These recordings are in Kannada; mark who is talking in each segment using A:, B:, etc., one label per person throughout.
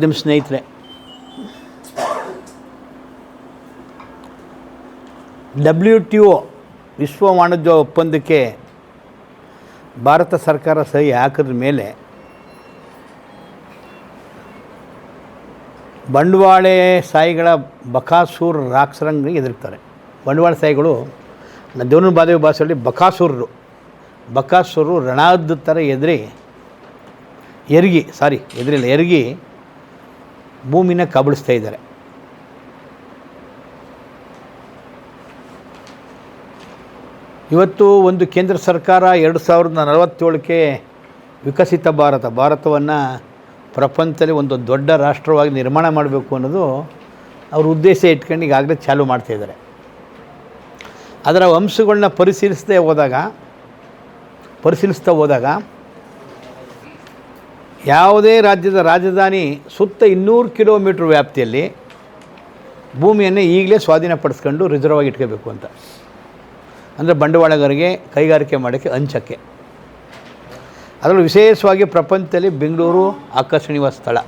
A: ನಿಮ್ಮ ಸ್ನೇಹಿತರೆ. ಡಬ್ಲ್ಯೂ ಟಿ ಒ ವಿಶ್ವ ವಾಣಿಜ್ಯ ಒಪ್ಪಂದಕ್ಕೆ ಭಾರತ ಸರ್ಕಾರ ಸಹಿ ಹಾಕಿದ ಮೇಲೆ ಬಂಡವಾಳ ಸಾಯಿಗಳ ಬಕಾಸೂರ್ ರಾಕ್ಷರಂಗೆ ಎದುರ್ತಾರೆ ಬಂಡವಾಳ ಸಾಯಿಗಳು ದೇವನ ಬಾದೇವಿ ಭಾಷೆಯಲ್ಲಿ ಬಕಾಸೂರರು. ಬಕಾಸೂರು ರಣಾದ ಥರ ಎದುರಿ ಎರಗಿ ಸಾರಿ ಎದುರಿಲ್ಲ ಎರಗಿ ಭೂಮಿನ ಕಬಳಿಸ್ತಾ ಇದ್ದಾರೆ. ಇವತ್ತು ಒಂದು ಕೇಂದ್ರ ಸರ್ಕಾರ ಎರಡು ಸಾವಿರದ ನಲವತ್ತೇಳಕ್ಕೆ ವಿಕಸಿತ ಭಾರತ, ಭಾರತವನ್ನು ಪ್ರಪಂಚದಲ್ಲಿ ಒಂದು ದೊಡ್ಡ ರಾಷ್ಟ್ರವಾಗಿ ನಿರ್ಮಾಣ ಮಾಡಬೇಕು ಅನ್ನೋದು ಅವ್ರ ಉದ್ದೇಶ ಇಟ್ಕೊಂಡು ಈಗಾಗಲೇ ಚಾಲೂ ಮಾಡ್ತಾಯಿದ್ದಾರೆ ಅದರ ಅಂಶಗಳನ್ನ ಪರಿಶೀಲಿಸದೆ ಹೋದಾಗ, ಪರಿಶೀಲಿಸ್ತಾ ಹೋದಾಗ ಯಾವುದೇ ರಾಜ್ಯದ ರಾಜಧಾನಿ ಸುತ್ತ ಇನ್ನೂರು ಕಿಲೋಮೀಟ್ರ್ ವ್ಯಾಪ್ತಿಯಲ್ಲಿ ಭೂಮಿಯನ್ನು ಈಗಲೇ ಸ್ವಾಧೀನಪಡಿಸ್ಕೊಂಡು ರಿಸರ್ವ್ ಆಗಿ ಇಟ್ಕೋಬೇಕು ಅಂತ. ಅಂದರೆ ಬಂಡವಾಳಗಾರರಿಗೆ ಕೈಗಾರಿಕೆ ಮಾಡೋಕ್ಕೆ ಹಂಚಕ್ಕೆ ಅದರಲ್ಲೂ ವಿಶೇಷವಾಗಿ ಪ್ರಪಂಚದಲ್ಲಿ ಬೆಂಗಳೂರು ಆಕರ್ಷಣೀಯ ಸ್ಥಳ.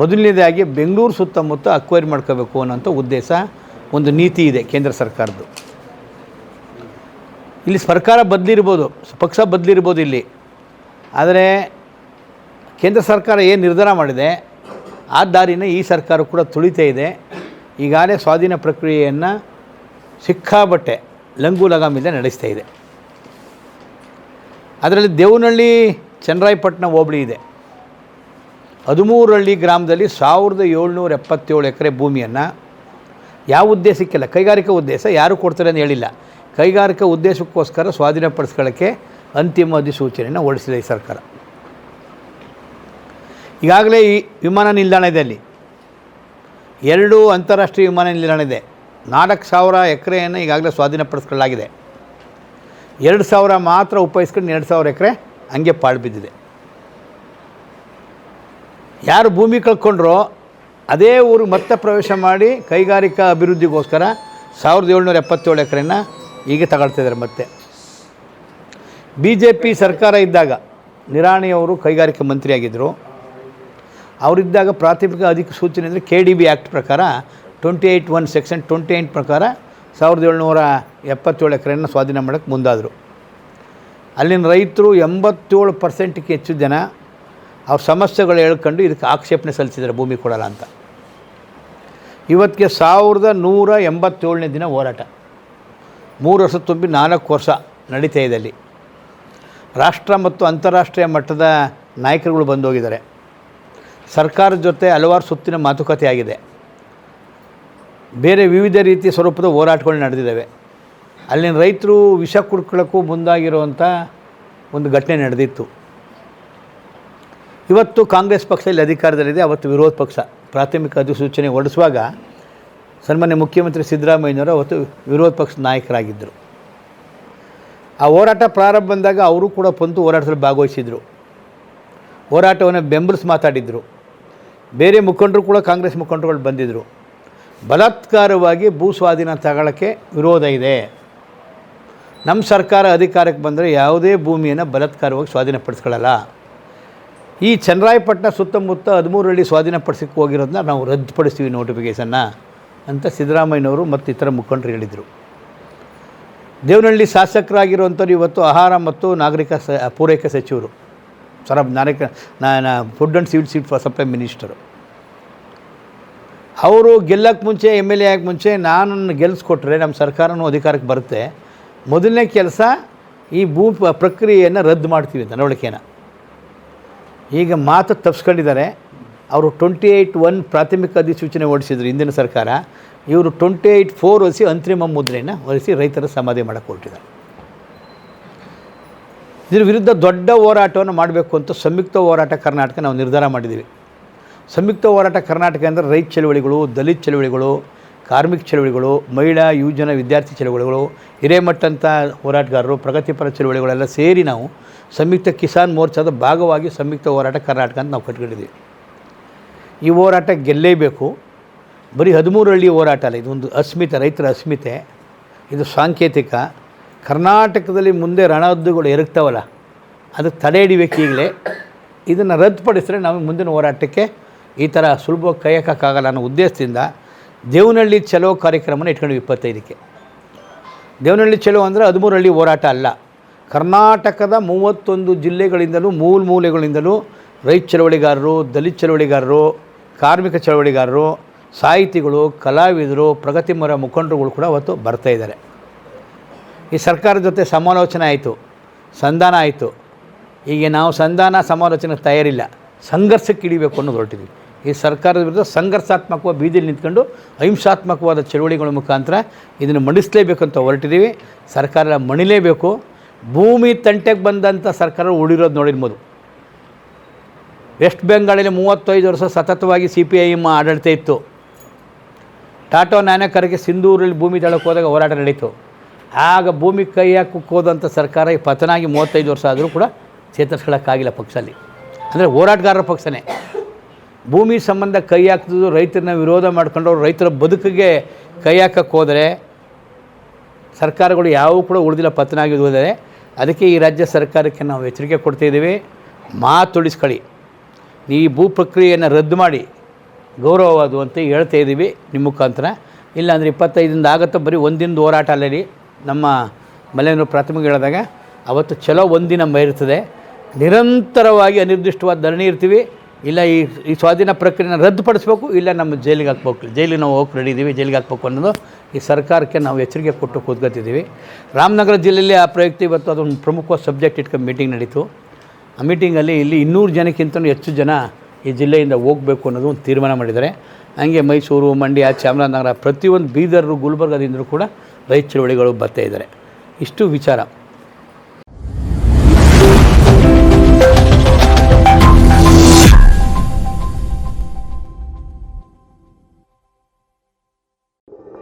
A: ಮೊದಲನೇದಾಗಿ ಬೆಂಗಳೂರು ಸುತ್ತಮುತ್ತ ಅಕ್ವೈರ್ ಮಾಡ್ಕೋಬೇಕು ಅನ್ನೋಂಥ ಉದ್ದೇಶ ಒಂದು ನೀತಿ ಇದೆ ಕೇಂದ್ರ ಸರ್ಕಾರದ್ದು. ಇಲ್ಲಿ ಸರ್ಕಾರ ಬದಲಿರ್ಬೋದು, ಪಕ್ಷ ಬದಲಿರ್ಬೋದು ಇಲ್ಲಿ. ಆದರೆ ಕೇಂದ್ರ ಸರ್ಕಾರ ಏನು ನಿರ್ಧಾರ ಮಾಡಿದೆ, ಆ ದಾರಿನ ಈ ಸರ್ಕಾರ ಕೂಡ ತುಳಿತಾ ಇದೆ. ಈಗಾಗಲೇ ಸ್ವಾಧೀನ ಪ್ರಕ್ರಿಯೆಯನ್ನು ಸಿಕ್ಕಾಬಟ್ಟೆ ಲಂಗು ಲಗಾಮಿಂದ ನಡೆಸ್ತಾ ಇದೆ. ಅದರಲ್ಲಿ ದೇವನಹಳ್ಳಿ, ಚನ್ನರಾಯಪಟ್ಟಣ ಹೋಬಳಿ ಇದೆ. ಹದಿಮೂರಹಳ್ಳಿ ಗ್ರಾಮದಲ್ಲಿ ಸಾವಿರದ ಏಳ್ನೂರ ಎಪ್ಪತ್ತೇಳು ಎಕರೆ ಭೂಮಿಯನ್ನು ಯಾವ ಉದ್ದೇಶಕ್ಕಿಲ್ಲ ಕೈಗಾರಿಕಾ ಉದ್ದೇಶ ಯಾರು ಕೊಡ್ತಾರೆ ಅಂತ ಹೇಳಿಲ್ಲ. ಕೈಗಾರಿಕಾ ಉದ್ದೇಶಕ್ಕೋಸ್ಕರ ಸ್ವಾಧೀನಪಡಿಸ್ಕೊಳ್ಳೋಕ್ಕೆ ಅಂತಿಮ ಅಧಿಸೂಚನೆಯನ್ನು ಹೊರಡಿಸಿದೆ ಈ ಸರ್ಕಾರ. ಈಗಾಗಲೇ ಈ ವಿಮಾನ ನಿಲ್ದಾಣ ಇದೆ ಅಲ್ಲಿ. ಎರಡು ಅಂತಾರಾಷ್ಟ್ರೀಯ ವಿಮಾನ ನಿಲ್ದಾಣ ಇದೆ. ನಾಲ್ಕು ಸಾವಿರ ಎಕರೆಯನ್ನು ಈಗಾಗಲೇ ಸ್ವಾಧೀನಪಡಿಸ್ಕೊಳ್ಳಲಾಗಿದೆ. ಎರಡು ಸಾವಿರ ಮಾತ್ರ ಉಪಯೋಗಿಸ್ಕೊಂಡು ಎರಡು ಸಾವಿರ ಎಕರೆ ಹಂಗೆ ಪಾಳು ಬಿದ್ದಿದೆ. ಯಾರು ಭೂಮಿ ಕಳ್ಕೊಂಡ್ರೋ ಅದೇ ಊರಿಗೆ ಮತ್ತೆ ಪ್ರವೇಶ ಮಾಡಿ ಕೈಗಾರಿಕಾ ಅಭಿವೃದ್ಧಿಗೋಸ್ಕರ ಸಾವಿರದ ಏಳ್ನೂರ ಎಪ್ಪತ್ತೇಳು ಎಕರೆನ ಈಗ ತಗೊಳ್ತಿದ್ದಾರೆ ಮತ್ತೆ. ಬಿ ಜೆ ಪಿ ಸರ್ಕಾರ ಇದ್ದಾಗ ನಿರಾಣಿಯವರು ಕೈಗಾರಿಕಾ ಮಂತ್ರಿಯಾಗಿದ್ದರು ಅವರಿದ್ದಾಗ ಪ್ರಾಥಮಿಕ ಅಧಿಕ ಸೂಚನೆ ಅಂದರೆ ಕೆ ಡಿ ಬಿ ಆ್ಯಕ್ಟ್ ಪ್ರಕಾರ twenty eight one section twenty eight ಪ್ರಕಾರ ಸಾವಿರದ ಏಳ್ನೂರ ಎಪ್ಪತ್ತೇಳು ಎಕರೆಯನ್ನು ಸ್ವಾಧೀನ ಮಾಡೋಕ್ಕೆ ಮುಂದಾದರು. ಅಲ್ಲಿನ ರೈತರು ಎಂಬತ್ತೇಳು ಪರ್ಸೆಂಟ್ಗೆ ಹೆಚ್ಚು ಜನ ಅವ್ರ ಸಮಸ್ಯೆಗಳು ಹೇಳ್ಕೊಂಡು ಇದಕ್ಕೆ ಆಕ್ಷೇಪಣೆ ಸಲ್ಲಿಸಿದರೆ ಭೂಮಿ ಕೊಡಲ್ಲ ಅಂತ. ಇವತ್ತಿಗೆ ಸಾವಿರದ ನೂರ ಎಂಬತ್ತೇಳನೇ ದಿನ ಹೋರಾಟ. ಮೂರು ವರ್ಷ ತುಂಬಿ ನಾಲ್ಕು ವರ್ಷ ನಡೀತಾ ಇದೆ ಅಲ್ಲಿ. ರಾಷ್ಟ್ರ ಮತ್ತು ಅಂತಾರಾಷ್ಟ್ರೀಯ ಮಟ್ಟದ ನಾಯಕರುಗಳು ಬಂದೋಗಿದ್ದಾರೆ. ಸರ್ಕಾರದ ಜೊತೆ ಹಲವಾರು ಸುತ್ತಿನ ಮಾತುಕತೆ ಆಗಿದೆ ಬೇರೆ ವಿವಿಧ ರೀತಿಯ ಸ್ವರೂಪದ ಹೋರಾಟಗಳು ನಡೆದಿದ್ದಾವೆ. ಅಲ್ಲಿನ ರೈತರು ವಿಷ ಕುಡ್ಕೊಳ್ಳೋಕ್ಕೂ ಮುಂದಾಗಿರುವಂಥ ಒಂದು ಘಟನೆ ನಡೆದಿತ್ತು. ಇವತ್ತು ಕಾಂಗ್ರೆಸ್ ಪಕ್ಷ ಇಲ್ಲಿ ಅಧಿಕಾರದಲ್ಲಿದೆ, ಅವತ್ತು ವಿರೋಧ ಪಕ್ಷ. ಪ್ರಾಥಮಿಕ ಅಧಿಸೂಚನೆ ಹೊರಡಿಸುವಾಗ ಸನ್ಮಾನ್ಯ ಮುಖ್ಯಮಂತ್ರಿ ಸಿದ್ದರಾಮಯ್ಯನವರು ಅವತ್ತು ವಿರೋಧ ಪಕ್ಷದ ನಾಯಕರಾಗಿದ್ದರು. ಆ ಹೋರಾಟ ಪ್ರಾರಂಭ ಬಂದಾಗ ಅವರು ಕೂಡ ಪಂತು ಹೋರಾಟದಲ್ಲಿ ಭಾಗವಹಿಸಿದರು. ಹೋರಾಟವನ್ನು ಬೆಂಬಲಿಸಿ ಮಾತಾಡಿದರು. ಬೇರೆ ಮುಖಂಡರು ಕೂಡ ಕಾಂಗ್ರೆಸ್ ಮುಖಂಡರುಗಳು ಬಂದಿದ್ದರು ಬಲಾತ್ಕಾರವಾಗಿ ಭೂ ಸ್ವಾಧೀನ ತಗೊಳ್ಳೋಕ್ಕೆ ವಿರೋಧ ಇದೆ. ನಮ್ಮ ಸರ್ಕಾರ ಅಧಿಕಾರಕ್ಕೆ ಬಂದರೆ ಯಾವುದೇ ಭೂಮಿಯನ್ನು ಬಲಾತ್ಕಾರವಾಗಿ ಸ್ವಾಧೀನಪಡಿಸ್ಕೊಳ್ಳಲ್ಲ. ಈ ಚನ್ನರಾಯಪಟ್ಟಣ ಸುತ್ತಮುತ್ತ ಹದಿಮೂರಹಳ್ಳಿ ಸ್ವಾಧೀನಪಡಿಸಕ್ಕೆ ಹೋಗಿರೋದನ್ನ ನಾವು ರದ್ದುಪಡಿಸ್ತೀವಿ ನೋಟಿಫಿಕೇಷನ್ನ ಅಂತ ಸಿದ್ದರಾಮಯ್ಯನವರು ಮತ್ತು ಇತರ ಮುಖಂಡರು ಹೇಳಿದರು. ದೇವನಹಳ್ಳಿ ಶಾಸಕರಾಗಿರುವಂಥವ್ರು ಇವತ್ತು ಆಹಾರ ಮತ್ತು ನಾಗರಿಕ ಸ ಪೂರೈಕೆ ಸಚಿವರು. ಸರ, ನಾನೇ ನಾನು food and civil seat supply minister ಅವರು ಗೆಲ್ಲಕ್ಕೆ ಮುಂಚೆ ಎಂ ಎಲ್ ಎ ಆಗಕ್ಕೆ ಮುಂಚೆ ನಾನು ಗೆಲ್ಲಿಸ್ಕೊಟ್ರೆ ನಮ್ಮ ಸರ್ಕಾರನೂ ಅಧಿಕಾರಕ್ಕೆ ಬರುತ್ತೆ. ಮೊದಲನೇ ಕೆಲಸ ಈ ಭೂ ಪ್ರಕ್ರಿಯೆಯನ್ನು ರದ್ದು ಮಾಡ್ತೀವಿ ಅಂತ ನಡವಳಿಕೆನ ಈಗ ಮಾತು ತಪ್ಸ್ಕೊಂಡಿದ್ದಾರೆ. ಅವರು ಟ್ವೆಂಟಿ ಏಯ್ಟ್ ಒನ್ ಪ್ರಾಥಮಿಕ ಅಧಿಸೂಚನೆ ಹೊರಡಿಸಿದ್ರು ಹಿಂದಿನ ಸರ್ಕಾರ. ಇವರು ಟ್ವೆಂಟಿ ಏಯ್ಟ್ ಫೋರ್ ಒರೆಸಿ ಅಂತಿಮ ಮುದ್ರೆಯನ್ನು ಒರೆಸಿ ರೈತರ ಸಮಾಧಿ ಮಾಡೋಕ್ಕೆ ಹೊರಟಿದ್ದಾರೆ. ಇದ್ರ ವಿರುದ್ಧ ದೊಡ್ಡ ಹೋರಾಟವನ್ನು ಮಾಡಬೇಕು ಅಂತ ಸಂಯುಕ್ತ ಹೋರಾಟ ಕರ್ನಾಟಕ ನಾವು ನಿರ್ಧಾರ ಮಾಡಿದ್ದೀವಿ. ಸಂಯುಕ್ತ ಹೋರಾಟ ಕರ್ನಾಟಕ ಅಂದರೆ ರೈತ ಚಳವಳಿಗಳು, ದಲಿತ ಚಳವಳಿಗಳು, ಕಾರ್ಮಿಕ ಚಳವಳಿಗಳು, ಮಹಿಳಾ, ಯುವಜನ, ವಿದ್ಯಾರ್ಥಿ ಚಳವಳಿಗಳು ಹಿರೇಮಟ್ಟಂಥ ಹೋರಾಟಗಾರರು, ಪ್ರಗತಿಪರ ಚಳವಳಿಗಳೆಲ್ಲ ಸೇರಿ ನಾವು ಸಂಯುಕ್ತ ಕಿಸಾನ್ ಮೋರ್ಚಾದ ಭಾಗವಾಗಿ ಸಂಯುಕ್ತ ಹೋರಾಟ ಕರ್ನಾಟಕ ಅಂತ ನಾವು ಕಟ್ಕೊಂಡಿದ್ದೀವಿ. ಈ ಹೋರಾಟ ಗೆಲ್ಲೇಬೇಕು. ಬರೀ ಹದಿಮೂರು ಹಳ್ಳಿ ಹೋರಾಟ ಅಲ್ಲ, ಇದೊಂದು ಅಸ್ಮಿತೆ, ರೈತರ ಅಸ್ಮಿತೆ, ಇದು ಸಾಂಕೇತಿಕ. ಕರ್ನಾಟಕದಲ್ಲಿ ಮುಂದೆ ರಣಹದ್ದುಗಳು ಎರಗ್ತಾವಲ್ಲ ಅದಕ್ಕೆ ತಡೆ ಹಿಡಿಬೇಕು ಈಗಲೇ. ಇದನ್ನು ರದ್ದುಪಡಿಸಿದ್ರೆ ನಾವು ಮುಂದಿನ ಹೋರಾಟಕ್ಕೆ ಈ ಥರ ಸುಲಭ ಹಾಕೋಕ್ಕಾಗಲ್ಲ ಅನ್ನೋ ಉದ್ದೇಶದಿಂದ ದೇವನಹಳ್ಳಿ ಚಲೋ ಕಾರ್ಯಕ್ರಮನ ಇಟ್ಕೊಂಡ್ವಿ ಇಪ್ಪತ್ತೈದಕ್ಕೆ. ದೇವನಹಳ್ಳಿ ಚಲೋ ಅಂದರೆ ಹದಿಮೂರು ಹಳ್ಳಿ ಹೋರಾಟ ಅಲ್ಲ. ಕರ್ನಾಟಕದ ಮೂವತ್ತೊಂದು ಜಿಲ್ಲೆಗಳಿಂದಲೂ ಮೂಲ ಮೂಲೆಗಳಿಂದಲೂ ರೈತ ಚಳವಳಿಗಾರರು, ದಲಿತ ಚಳವಳಿಗಾರರು, ಕಾರ್ಮಿಕ ಚಳವಳಿಗಾರರು, ಸಾಹಿತಿಗಳು, ಕಲಾವಿದರು ಪ್ರಗತಿಪರ ಮುಖಂಡರುಗಳು ಕೂಡ ಅವತ್ತು ಬರ್ತಾ ಇದ್ದಾರೆ. ಈ ಸರ್ಕಾರದ ಜೊತೆ ಸಮಾಲೋಚನೆ ಆಯಿತು, ಸಂಧಾನ ಆಯಿತು. ಈಗ ನಾವು ಸಂಧಾನ, ಸಮಾಲೋಚನೆ ತಯಾರಿಲ್ಲ. ಸಂಘರ್ಷಕ್ಕೆ ಇಳಿಬೇಕು ಅನ್ನೋದು ಹೊರಟಿದ್ವಿ ಈ ಸರ್ಕಾರದ ವಿರುದ್ಧ ಸಂಘರ್ಷಾತ್ಮಕವಾದ ಬೀದಿಯಲ್ಲಿ ನಿಂತ್ಕೊಂಡು ಅಹಿಂಸಾತ್ಮಕವಾದ ಚಳುವಳಿಗಳ ಮುಖಾಂತರ ಇದನ್ನು ಮಂಡಿಸಲೇಬೇಕು ಅಂತ ಹೊರಟಿದ್ದೀವಿ. ಸರ್ಕಾರ ಮಣಿಲೇಬೇಕು. ಭೂಮಿ ತಂಟೆಗೆ ಬಂದಂಥ ಸರ್ಕಾರ ಉಳಿರೋದು ನೋಡಿರ್ಬೋದು ವೆಸ್ಟ್ ಬೆಂಗಾಳಲ್ಲಿ ಮೂವತ್ತೈದು ವರ್ಷ ಸತತವಾಗಿ ಸಿ ಪಿ ಐ ಎಂ ಆಡಳಿತ ಇತ್ತು. ಟಾಟೋ ನಾಯಕರಿಗೆ ಸಿಂಧೂರಲ್ಲಿ ಭೂಮಿ ತಳಕ್ಕೆ ಹೋದಾಗ ಹೋರಾಟ ನಡೀತು. ಆಗ ಭೂಮಿ ಕೈ ಹಾಕಕ್ಕೆ ಹೋದಂಥ ಸರ್ಕಾರ ಈ ಪತನ ಆಗಿ ಮೂವತ್ತೈದು ವರ್ಷ ಆದರೂ ಕೂಡ ಚೇತರಿಸ್ಕೊಳ್ಳೋಕ್ಕಾಗಿಲ್ಲ ಪಕ್ಷದಲ್ಲಿ ಅಂದರೆ ಹೋರಾಟಗಾರರ ಪಕ್ಷನೇ. ಭೂಮಿ ಸಂಬಂಧ ಕೈ ಹಾಕಿದ್ರು ರೈತರನ್ನ ವಿರೋಧ ಮಾಡ್ಕೊಂಡು ರೈತರ ಬದುಕಿಗೆ ಕೈ ಹಾಕಕ್ಕೆ ಹೋದರೆ ಸರ್ಕಾರಗಳು ಯಾವೂ ಕೂಡ ಉಳಿದಿಲ್ಲ ಪತನ ಆಗಿದ್ದು ಹೋದರೆ ಅದಕ್ಕೆ ಈ ರಾಜ್ಯ ಸರ್ಕಾರಕ್ಕೆ ನಾವು ಎಚ್ಚರಿಕೆ ಕೊಡ್ತಾಯಿದ್ದೀವಿ ಮಾತುಳಿಸ್ಕೊಳ್ಳಿ ಈ ಭೂ ಪ್ರಕ್ರಿಯೆಯನ್ನು ರದ್ದು ಮಾಡಿ ಗೌರವವಾದು ಅಂತ ಹೇಳ್ತಾ ಇದ್ದೀವಿ ನಿಮ್ಮ ಮುಖಾಂತರ. ಇಲ್ಲಾಂದರೆ ಇಪ್ಪತ್ತೈದಿಂದ ಆಗುತ್ತೋ, ಬರೀ ಒಂದಿನದ ಹೋರಾಟ ಅಲ್ಲರಿ. ನಮ್ಮ ಮಲೆಯನ್ನು ಪ್ರಾಥಮಿಕ ಹೇಳಿದಾಗ ಅವತ್ತು ಚಲೋ ಒಂದಿನ ಇರ್ತದೆ ನಿರಂತರವಾಗಿ ಅನಿರ್ದಿಷ್ಟವಾದ ಧರಣಿ ಇರ್ತೀವಿ. ಇಲ್ಲ ಈ ಈ ಸ್ವಾಧೀನ ಪ್ರಕ್ರಿಯೆನ ರದ್ದುಪಡಿಸ್ಬೇಕು, ಇಲ್ಲ ನಮ್ಮ ಜೈಲಿಗೆ ಹಾಕ್ಬೇಕು, ಜೈಲಿಗೆ ನಾವು ಹೋಗಿ ಇದ್ದೀವಿ ಜೈಲಿಗೆ ಹಾಕ್ಬೇಕು ಅನ್ನೋದು ಈ ಸರ್ಕಾರಕ್ಕೆ ನಾವು ಎಚ್ಚರಿಕೆ ಕೊಟ್ಟು ಕೂತ್ಕೊತಿದ್ದೀವಿ ರಾಮನಗರ ಜಿಲ್ಲೆಯಲ್ಲಿ ಆ ಪ್ರಯುಕ್ತ ಇವತ್ತು ಅದೊಂದು ಪ್ರಮುಖವಾದ ಸಬ್ಜೆಕ್ಟ್ ಇಟ್ಕೊಂಡು ಮೀಟಿಂಗ್ ನಡೀತು. ಆ ಮೀಟಿಂಗಲ್ಲಿ ಇಲ್ಲಿ ಇನ್ನೂರು ಜನಕ್ಕಿಂತ ಹೆಚ್ಚು ಜನ ಈ ಜಿಲ್ಲೆಯಿಂದ ಹೋಗಬೇಕು ಅನ್ನೋದು ಒಂದು ತೀರ್ಮಾನ ಮಾಡಿದ್ದಾರೆ. ಹಾಗೆ ಮೈಸೂರು, ಮಂಡ್ಯ, ಚಾಮರಾಜನಗರ ಪ್ರತಿಯೊಂದು ಬೀದರ್, ಗುಲ್ಬರ್ಗದಿಂದಲೂ ಕೂಡ ರೈತ ಚಳುವಳಿಗಳು ಬರ್ತಾ ಇದ್ದಾರೆ. ಇಷ್ಟು ವಿಚಾರ.